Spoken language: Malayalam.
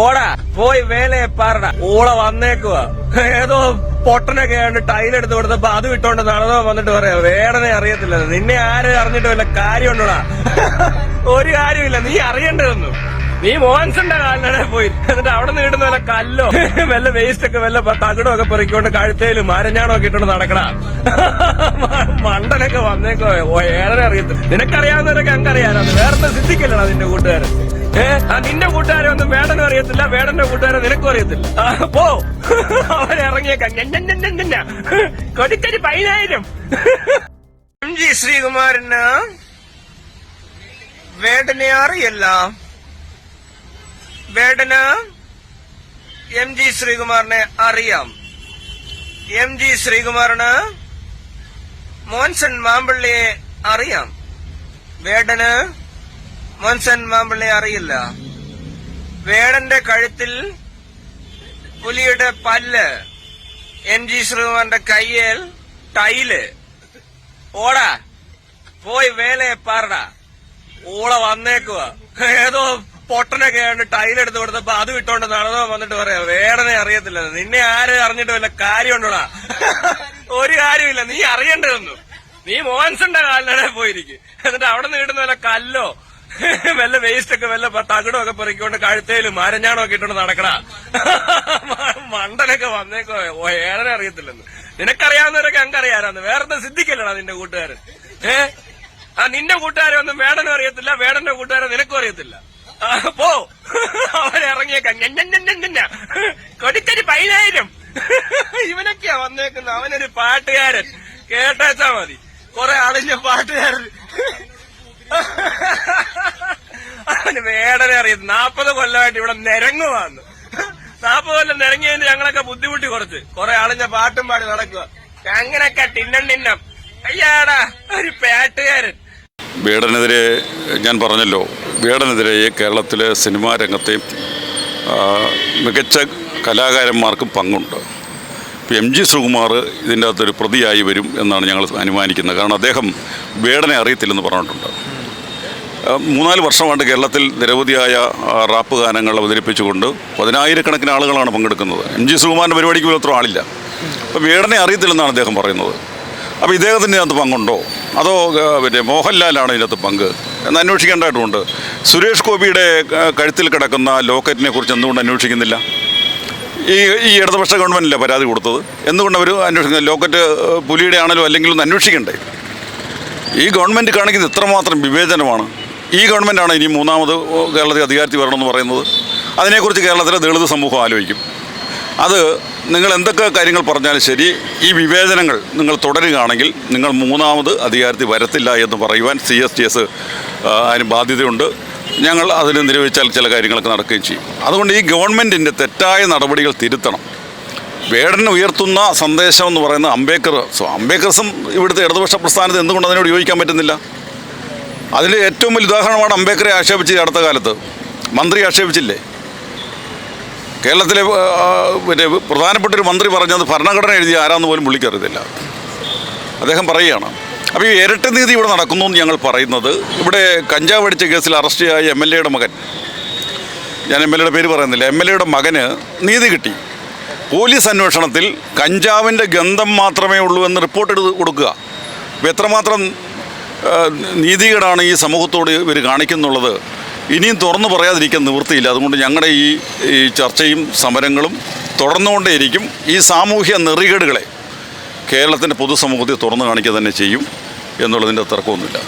ഓടാ പോയി വേലയെ പാറട ഓള വന്നേക്കുക ഏതോ പൊട്ടനൊക്കെ ആണ്ട് ടൈലെടുത്ത് കൊടുത്തപ്പോ അത് വിട്ടോണ്ട് നടന്നോ വന്നിട്ട് പറയാ വേടനെ അറിയത്തില്ല. നിന്നെ ആരും അറിഞ്ഞിട്ട് വല്ല കാര്യമുണ്ടോടാ? ഒരു കാര്യമില്ല നീ അറിയണ്ടതൊന്നും. നീ മോൻസിന്റെ കാലിനെ പോയി. എന്നിട്ട് അവിടെ നിന്ന് കിട്ടുന്ന വല്ല കല്ലോ വല്ല വേസ്റ്റ് ഒക്കെ വല്ല തകിടോ ഒക്കെ പെറുക്കിക്കൊണ്ട് കഴുത്തേലും മരഞ്ഞാണോ ഒക്കെ ഇട്ടോണ്ട് നടക്കണ മണ്ടനൊക്കെ വന്നേക്കോ ഏറെ അറിയത്തില്ല. നിനക്കറിയാവുന്നവരൊക്കെ അങ്ങറിയാനാണ് വേറെ സിദ്ധിക്കല്ലടാ നിന്റെ കൂട്ടുകാരൻ. നിന്റെ കൂട്ടുകാരെ ഒന്നും വേടനും അറിയത്തില്ല വേടന്റെ കൂട്ടുകാരെ നിനക്കും അറിയത്തില്ല. പോ. അവരിറങ്ങിയേക്കാം കൊടിക്കരി പതിനായിരം. എം ജി ശ്രീകുമാരന് വേടനെ അറിയല്ല. വേടന് എം ജി ശ്രീകുമാറിനെ അറിയാം. എം ജി ശ്രീകുമാറിന് മോൻസൺ മാമ്പള്ളിയെ അറിയാം. വേടന് മോൻസൺ മാമ്പിള്ളി അറിയില്ല. വേടന്റെ കഴുത്തിൽ പുലിയുടെ പല്ല് എം ജി ശ്രീകുമാറിന്റെ കയ്യിൽ ടൈൽ. ഓടാ പോയി വേലയെ പാറടാ. ഓള വന്നേക്കുക ഏതോ പൊട്ടനൊക്കെ ആണ്ട് ടൈലെടുത്ത് കൊടുത്തപ്പോ അത് വിട്ടോണ്ട് നടന്നോ വന്നിട്ട് പറയാ. വേടനെ അറിയത്തില്ല. നിന്നെ ആരും അറിഞ്ഞിട്ട് വല്ല കാര്യമുണ്ടോടാ? ഒരു കാര്യമില്ല. നീ അറിയണ്ടതൊന്നും. നീ മോഹൻസന്റെ കാലിനെ പോയിരിക്കും. എന്നിട്ട് അവിടെ നിന്ന് കിട്ടുന്ന വല്ല കല്ലോ വല്ല വേസ്റ്റ് ഒക്കെ വല്ല തകിടോ ഒക്കെ പെറുക്കിക്കൊണ്ട് കഴുത്തേലും മരഞ്ഞാണോ ഒക്കെ നടക്കടാ നടക്കണ. മണ്ടനൊക്കെ വന്നേക്കോ. ഏറെ അറിയത്തില്ലെന്ന്. നിനക്കറിയാവുന്നവരൊക്കെ അങ്ങറിയാനാന്ന് വേറെ സിദ്ധിക്കല്ലടാ നിന്റെ കൂട്ടുകാരൻ? ഏ? ആ നിന്റെ കൂട്ടുകാരെ ഒന്നും വേടനും അറിയത്തില്ല വേടന്റെ കൂട്ടുകാരെ നിനക്കും അറിയത്തില്ല. പോ. അവനിറങ്ങിയേക്കാം. കൊടിക്കരി പതിനായിരം. ഇവനൊക്കെയാ വന്നേക്കുന്ന അവനൊരു പാട്ടുകാരൻ. കേട്ടാച്ചാ മതി. കൊറേ അളിഞ്ഞ പാട്ടുകാരൻ. വേടനെ അറിയുന്നു നാപ്പത് കൊല്ലമായിട്ട് ഇവിടെ നിരങ്ങുവാന്ന്. നാപ്പത് കൊല്ലം നിരങ്ങിയതിന് ഞങ്ങളൊക്കെ ബുദ്ധിമുട്ടി കുറച്ച്. കൊറേ ആളിഞ്ഞ പാട്ടും പാടി നടക്കുക അങ്ങനൊക്കെ ടിന്നം ടിന്നം. അയ്യാടാ ഒരു പാട്ടുകാരൻ. വേടനെതിരെ ഞാൻ പറഞ്ഞല്ലോ. വേടനെതിരെ കേരളത്തിലെ സിനിമാ രംഗത്തെയും മികച്ച കലാകാരന്മാർക്കും പങ്കുണ്ട്. ഇപ്പോൾ എം ജി ശ്രീകുമാർ ഇതിന്റെ അകത്തൊരു പ്രതിയായി വരും എന്നാണ് ഞങ്ങൾ അനുമാനിക്കുന്നത്. കാരണം അദ്ദേഹം വേടനെ അറിയത്തില്ലെന്ന് പറഞ്ഞിട്ടുണ്ട്. മൂന്നാൽ വർഷമായിട്ട് കേരളത്തിൽ നിരവധിയായ റാപ്പ് ഗാനങ്ങൾ അവതരിപ്പിച്ചുകൊണ്ട് പതിനായിരക്കണക്കിന് ആളുകളാണ് പങ്കെടുക്കുന്നത്. എം ജി സുകുമാരന്റെ പരിപാടിക്ക് അത്ര ആളില്ല. അപ്പോൾ വേടനെ അറിയത്തില്ലെന്നാണ് അദ്ദേഹം പറയുന്നത്. അപ്പോൾ ഇദ്ദേഹത്തിന്റെ അകത്ത് പങ്കുണ്ടോ? അതോ പിന്നെ മോഹൻലാലാണ് ഇതിനകത്ത് പങ്ക്? എന്ന് അന്വേഷിക്കേണ്ടതായിട്ടുമുണ്ട് സുരേഷ് ഗോപിയുടെ കഴുത്തിൽ കിടക്കുന്ന ലോക്കറ്റിനെ കുറിച്ച് എന്തുകൊണ്ട് അന്വേഷിക്കുന്നില്ല? ഈ ഈ ഇടതുപക്ഷ ഗവൺമെന്റിലെ പരാതി കൊടുത്തത്? എന്തുകൊണ്ട് അവർ അന്വേഷിക്കുന്നത് ലോക്കറ്റ് പുലിയുടെ ആണല്ലോ അല്ലെങ്കിൽ ഒന്ന് അന്വേഷിക്കണ്ടേ? ഈ ഗവൺമെന്റ് കാണിക്കുന്നത് ഇത്രമാത്രം വിവേചനമാണ്. ഈ ഗവൺമെന്റാണ് ഇനി മൂന്നാമത് കേരളത്തിൽ അധികാരത്തിൽ വരണമെന്ന് പറയുന്നത്. അതിനെക്കുറിച്ച് കേരളത്തിലെ ദളിത് സമൂഹം ആലോചിക്കും. അത് നിങ്ങൾ എന്തൊക്കെ കാര്യങ്ങൾ പറഞ്ഞാലും ശരി ഈ വിവേചനങ്ങൾ നിങ്ങൾ തുടരുകയാണെങ്കിൽ നിങ്ങൾ മൂന്നാമത് അധികാരത്തിൽ വരത്തില്ല എന്ന് പറയുവാൻ സി എസ് ടി എസ് അതിന് ബാധ്യതയുണ്ട്. ഞങ്ങൾ അതിന് നിരവഹിച്ചാൽ ചില കാര്യങ്ങളൊക്കെ നടക്കുകയും ചെയ്യും. അതുകൊണ്ട് ഈ ഗവൺമെന്റിന്റെ തെറ്റായ നടപടികൾ തിരുത്തണം. വേടനെ ഉയർത്തുന്ന സന്ദേശം എന്ന് പറയുന്ന അംബേദ്കർ അംബേദ്കർസും ഇവിടുത്തെ ഇടതുപക്ഷ പ്രസ്ഥാനത്ത് എന്തുകൊണ്ട് അതിനോട് യോജിക്കാൻ പറ്റുന്നില്ല? അതിൽ ഏറ്റവും വലിയ ഉദാഹരണമാണ് അംബേദ്കറെ ആക്ഷേപിച്ച് ഈ അടുത്ത കാലത്ത്. മന്ത്രി ആക്ഷേപിച്ചില്ലേ? കേരളത്തിലെ പിന്നെ പ്രധാനപ്പെട്ട ഒരു മന്ത്രി പറഞ്ഞത് ഭരണഘടന എഴുതിയ ആരാന്ന് പോലും പുള്ളിക്കറിയത്തില്ല. അദ്ദേഹം പറയുകയാണ് അപ്പോൾ ഈ ഇരട്ട നീതി ഇവിടെ നടക്കുന്നു എന്ന് ഞങ്ങൾ പറയുന്നത് ഇവിടെ കഞ്ചാവ് അടിച്ച കേസിൽ അറസ്റ്റ് ആയ എം എൽ എയുടെ മകൻ. ഞാൻ എം എൽ എയുടെ പേര് പറയുന്നില്ല. എം എൽ എയുടെ മകന് നീതി കിട്ടി. പോലീസ് അന്വേഷണത്തിൽ കഞ്ചാവിന്റെ ഗന്ധം മാത്രമേ ഉള്ളൂ എന്ന് റിപ്പോർട്ട് എടുത്ത് കൊടുക്കുക. അപ്പോൾ എത്രമാത്രം നീതികേടാണ് ഈ സമൂഹത്തോട് ഇവർ കാണിക്കുന്നുള്ളത്. ഇനിയും തുറന്നു പറയാതിരിക്കാൻ നിവൃത്തിയില്ല. അതുകൊണ്ട് ഞങ്ങളുടെ ഈ ഈ ചർച്ചയും സമരങ്ങളും തുടർന്നുകൊണ്ടേയിരിക്കും. ഈ സാമൂഹ്യ നെറികേടുകളെ കേരളത്തിന്റെ പൊതുസമൂഹത്തെ തുറന്നു കാണിക്കുക തന്നെ ചെയ്യും. എന്നുള്ളതിന്റെ തർക്കമൊന്നുമില്ല.